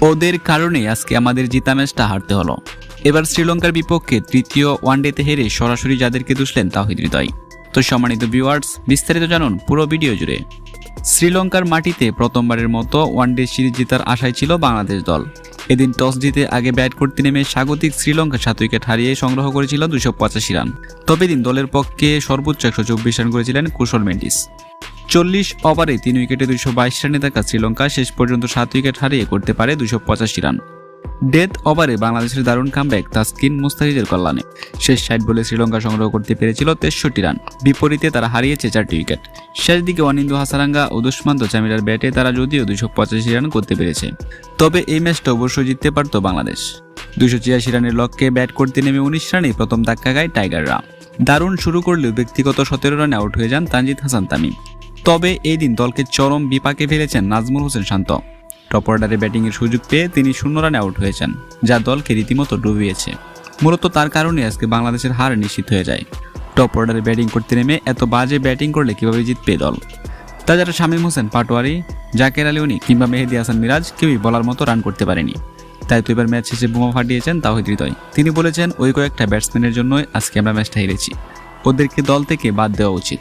ওদের কারণে আজকে আমাদের জিতা ম্যাচটা হারতে হলো। এবার শ্রীলঙ্কার বিপক্ষে তৃতীয় ওয়ানডেতে হেরে সরাসরি যাদেরকে দুষলেন তাহিদ হৃদয়। তো সম্মানিত ভিউয়ার্স, বিস্তারিত জানুন পুরো ভিডিও জুড়ে। শ্রীলঙ্কার মাটিতে প্রথমবারের মতো ওয়ানডে সিরিজ জেতার আশায় ছিল বাংলাদেশ দল। এদিন টস জিতে আগে ব্যাট করতে নেমে স্বাগতিক শ্রীলঙ্কা সাত উইকেট হারিয়ে সংগ্রহ করেছিল দুশো পঁচাশি রান। তবে দিন দলের পক্ষে সর্বোচ্চ একশো চব্বিশ রান করেছিলেন কুশল মেন্ডিস। চল্লিশ ওভারে তিন উইকেটে দুশো বাইশ রানে থাকা শ্রীলঙ্কা শেষ পর্যন্ত সাত উইকেট হারিয়ে করতে পারে দুশো পঁচাশি রান। ডেথ ওভারে বাংলাদেশের দারুণ কামব্যাক তাসকিন মুস্তাহিদের কল্যাণে। শেষ ষাট বলে শ্রীলঙ্কা সংগ্রহ করতে পেরেছিল তেষট্টি রান। বিপরীতে তারা হারিয়েছে চারটি উইকেট। শেষ দিকে অনিন্দু হাসারাঙ্গা ও দুষ্মান্ত চামিরার ব্যাটে তারা যদিও দুশো পঁচাশি রান করতে পেরেছে। তবে এই ম্যাচটা অবশ্যই জিততে পারত বাংলাদেশ। দুশো ছিয়াশি রানের লক্ষ্যে ব্যাট করতে নেমে উনিশ রানে প্রথম ধাক্কা গায় টাইগাররা। দারুণ শুরু করলেও ব্যক্তিগত সতেরো রানে আউট হয়ে যান তানজিদ হাসান তামিম। তবে এই দিন দলকে চরম বিপাকে ফেলেছেন নাজমুল হোসেন শান্ত। টপ অর্ডারে ব্যাটিংয়ের সুযোগ পেয়ে তিনি শূন্য রানে আউট হয়েছেন, যা দলকে রীতিমতো ডুবিয়েছে। মূলত তার কারণে আজকে বাংলাদেশের হার নিশ্চিত হয়ে যায়। টপ অর্ডারে ব্যাটিং করতে নেমে এত বাজে ব্যাটিং করলে কীভাবে জিতবে দল? তাছাড়া শামীম হোসেন, পাটোয়ারি, জাকের আলী উনি কিংবা মেহেদি হাসান মিরাজ কেউই বলার মতো রান করতে পারেনি। তাই তো এবার ম্যাচ শেষে বোমা ফাটিয়েছেন তাহিদ হৃদয়। তিনি বলেছেন, ওই কয়েকটা ব্যাটসম্যানের জন্যই আজকে আমরা ম্যাচটা হেরেছি। ওদেরকে দল থেকে বাদ দেওয়া উচিত।